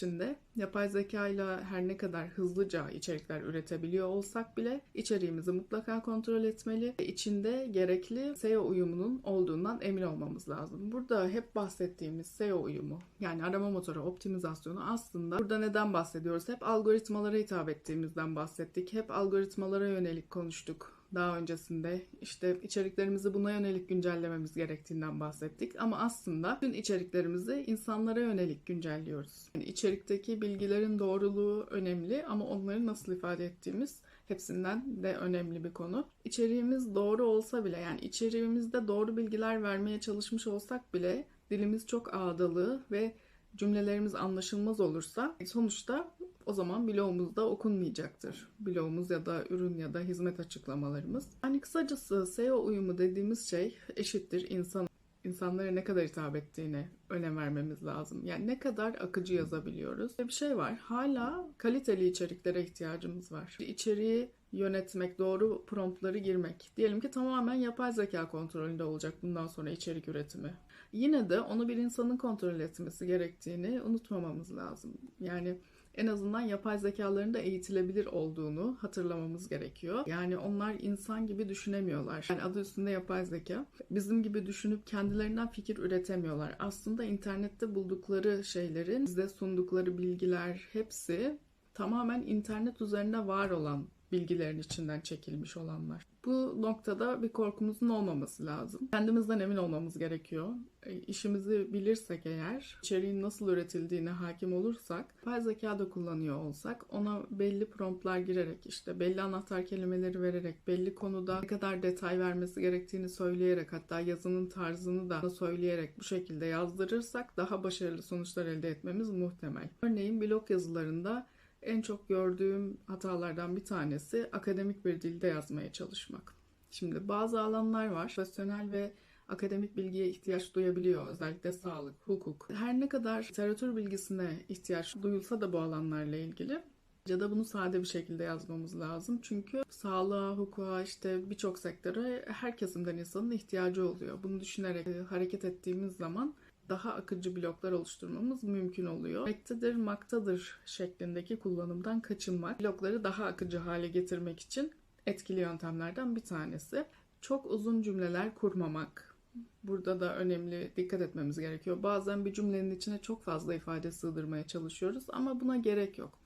içinde yapay zeka ile her ne kadar hızlıca içerikler üretebiliyor olsak bile içeriğimizi mutlaka kontrol etmeli. ve İçinde gerekli SEO uyumunun olduğundan emin olmamız lazım. Burada hep bahsettiğimiz SEO uyumu yani arama motoru optimizasyonu aslında burada neden bahsediyoruz? Hep algoritmalara hitap ettiğimizden bahsettik. Hep algoritmalara yönelik konuştuk daha öncesinde işte içeriklerimizi buna yönelik güncellememiz gerektiğinden bahsettik. Ama aslında bütün içeriklerimizi insanlara yönelik güncelliyoruz. Yani içerikteki bilgilerin doğruluğu önemli ama onları nasıl ifade ettiğimiz hepsinden de önemli bir konu. İçeriğimiz doğru olsa bile yani içeriğimizde doğru bilgiler vermeye çalışmış olsak bile dilimiz çok ağdalı ve cümlelerimiz anlaşılmaz olursa sonuçta o zaman blogumuzda okunmayacaktır. Blogumuz ya da ürün ya da hizmet açıklamalarımız. Yani kısacası SEO uyumu dediğimiz şey eşittir insan insanlara ne kadar hitap ettiğine önem vermemiz lazım. Yani ne kadar akıcı yazabiliyoruz. Bir şey var. Hala kaliteli içeriklere ihtiyacımız var. İçeriği yönetmek, doğru promptları girmek. Diyelim ki tamamen yapay zeka kontrolünde olacak bundan sonra içerik üretimi. Yine de onu bir insanın kontrol etmesi gerektiğini unutmamamız lazım. Yani en azından yapay zekaların da eğitilebilir olduğunu hatırlamamız gerekiyor. Yani onlar insan gibi düşünemiyorlar. Yani adı üstünde yapay zeka. Bizim gibi düşünüp kendilerinden fikir üretemiyorlar. Aslında internette buldukları şeylerin bize sundukları bilgiler hepsi tamamen internet üzerinde var olan bilgilerin içinden çekilmiş olanlar. Bu noktada bir korkumuzun olmaması lazım. Kendimizden emin olmamız gerekiyor. E, işimizi bilirsek eğer, içeriğin nasıl üretildiğine hakim olursak, yapay zeka da kullanıyor olsak, ona belli promptlar girerek, işte belli anahtar kelimeleri vererek, belli konuda ne kadar detay vermesi gerektiğini söyleyerek, hatta yazının tarzını da söyleyerek bu şekilde yazdırırsak daha başarılı sonuçlar elde etmemiz muhtemel. Örneğin blog yazılarında en çok gördüğüm hatalardan bir tanesi akademik bir dilde yazmaya çalışmak. Şimdi bazı alanlar var, profesyonel ve akademik bilgiye ihtiyaç duyabiliyor. Özellikle sağlık, hukuk. Her ne kadar literatür bilgisine ihtiyaç duyulsa da bu alanlarla ilgili ya da bunu sade bir şekilde yazmamız lazım. Çünkü sağlığa, hukuka, işte birçok sektöre her kesimden insanın ihtiyacı oluyor. Bunu düşünerek hareket ettiğimiz zaman daha akıcı bloklar oluşturmamız mümkün oluyor. Mektedir, maktadır şeklindeki kullanımdan kaçınmak, blokları daha akıcı hale getirmek için etkili yöntemlerden bir tanesi. Çok uzun cümleler kurmamak. Burada da önemli dikkat etmemiz gerekiyor. Bazen bir cümlenin içine çok fazla ifade sığdırmaya çalışıyoruz ama buna gerek yok.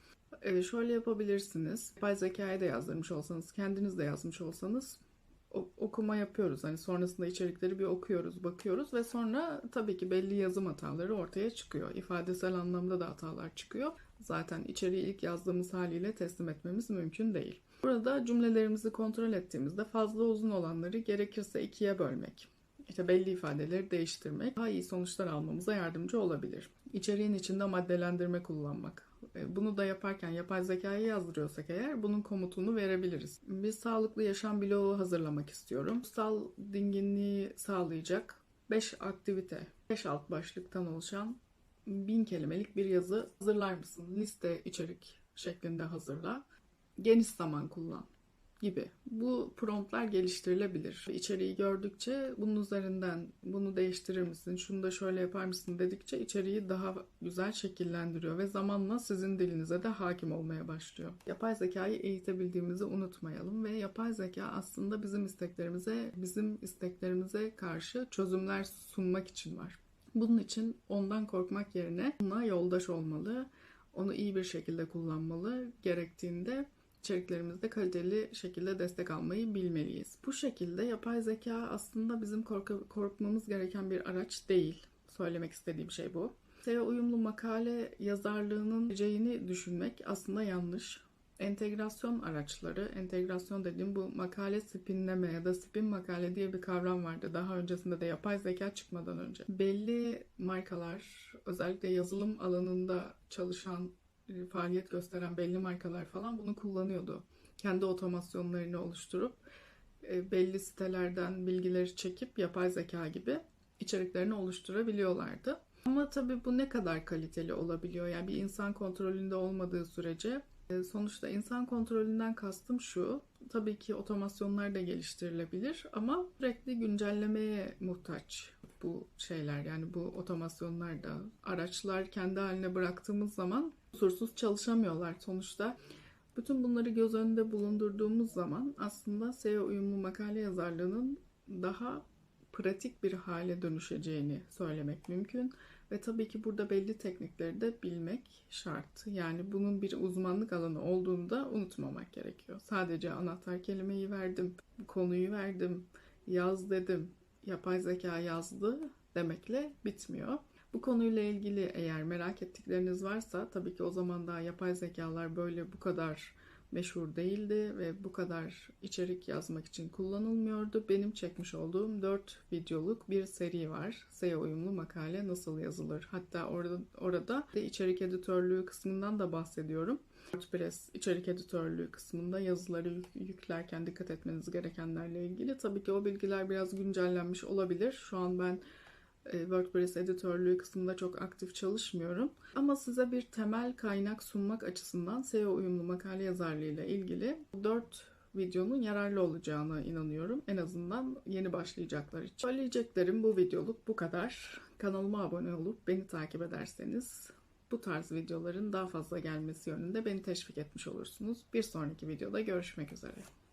Ee, şöyle yapabilirsiniz. Yapay zekaya da yazdırmış olsanız, kendiniz de yazmış olsanız okuma yapıyoruz. Hani sonrasında içerikleri bir okuyoruz, bakıyoruz ve sonra tabii ki belli yazım hataları ortaya çıkıyor. İfadesel anlamda da hatalar çıkıyor. Zaten içeriği ilk yazdığımız haliyle teslim etmemiz mümkün değil. Burada cümlelerimizi kontrol ettiğimizde fazla uzun olanları gerekirse ikiye bölmek. İşte belli ifadeleri değiştirmek daha iyi sonuçlar almamıza yardımcı olabilir. İçeriğin içinde maddelendirme kullanmak. E, bunu da yaparken yapay zekayı yazdırıyorsak eğer bunun komutunu verebiliriz. Bir sağlıklı yaşam bloğu hazırlamak istiyorum. Ruhsal dinginliği sağlayacak 5 aktivite, 5 alt başlıktan oluşan 1000 kelimelik bir yazı hazırlar mısın? Liste içerik şeklinde hazırla. Geniş zaman kullan gibi. Bu promptlar geliştirilebilir. İçeriği gördükçe bunun üzerinden bunu değiştirir misin, şunu da şöyle yapar mısın dedikçe içeriği daha güzel şekillendiriyor ve zamanla sizin dilinize de hakim olmaya başlıyor. Yapay zekayı eğitebildiğimizi unutmayalım ve yapay zeka aslında bizim isteklerimize, bizim isteklerimize karşı çözümler sunmak için var. Bunun için ondan korkmak yerine ona yoldaş olmalı, onu iyi bir şekilde kullanmalı, gerektiğinde içeriklerimizde kaliteli şekilde destek almayı bilmeliyiz. Bu şekilde yapay zeka aslında bizim kork korkmamız gereken bir araç değil. Söylemek istediğim şey bu. SEO uyumlu makale yazarlığının geleceğini düşünmek aslında yanlış. Entegrasyon araçları, entegrasyon dediğim bu makale spinleme ya da spin makale diye bir kavram vardı. Daha öncesinde de yapay zeka çıkmadan önce. Belli markalar, özellikle yazılım alanında çalışan faaliyet gösteren belli markalar falan bunu kullanıyordu. Kendi otomasyonlarını oluşturup e, belli sitelerden bilgileri çekip yapay zeka gibi içeriklerini oluşturabiliyorlardı. Ama tabii bu ne kadar kaliteli olabiliyor? Yani bir insan kontrolünde olmadığı sürece e, sonuçta insan kontrolünden kastım şu. Tabii ki otomasyonlar da geliştirilebilir ama sürekli güncellemeye muhtaç bu şeyler yani bu otomasyonlar da araçlar kendi haline bıraktığımız zaman kusursuz çalışamıyorlar sonuçta. Bütün bunları göz önünde bulundurduğumuz zaman aslında SEO uyumlu makale yazarlığının daha pratik bir hale dönüşeceğini söylemek mümkün. Ve tabii ki burada belli teknikleri de bilmek şart. Yani bunun bir uzmanlık alanı olduğunu da unutmamak gerekiyor. Sadece anahtar kelimeyi verdim, konuyu verdim, yaz dedim, yapay zeka yazdı demekle bitmiyor. Bu konuyla ilgili eğer merak ettikleriniz varsa tabii ki o zaman daha yapay zekalar böyle bu kadar meşhur değildi ve bu kadar içerik yazmak için kullanılmıyordu. Benim çekmiş olduğum 4 videoluk bir seri var. SEO uyumlu makale nasıl yazılır? Hatta orada orada içerik editörlüğü kısmından da bahsediyorum. WordPress içerik editörlüğü kısmında yazıları yük- yüklerken dikkat etmeniz gerekenlerle ilgili. Tabii ki o bilgiler biraz güncellenmiş olabilir. Şu an ben WordPress editörlüğü kısmında çok aktif çalışmıyorum. Ama size bir temel kaynak sunmak açısından SEO uyumlu makale yazarlığıyla ilgili 4 videonun yararlı olacağına inanıyorum. En azından yeni başlayacaklar için. Söyleyeceklerim bu videoluk bu kadar. Kanalıma abone olup beni takip ederseniz bu tarz videoların daha fazla gelmesi yönünde beni teşvik etmiş olursunuz. Bir sonraki videoda görüşmek üzere.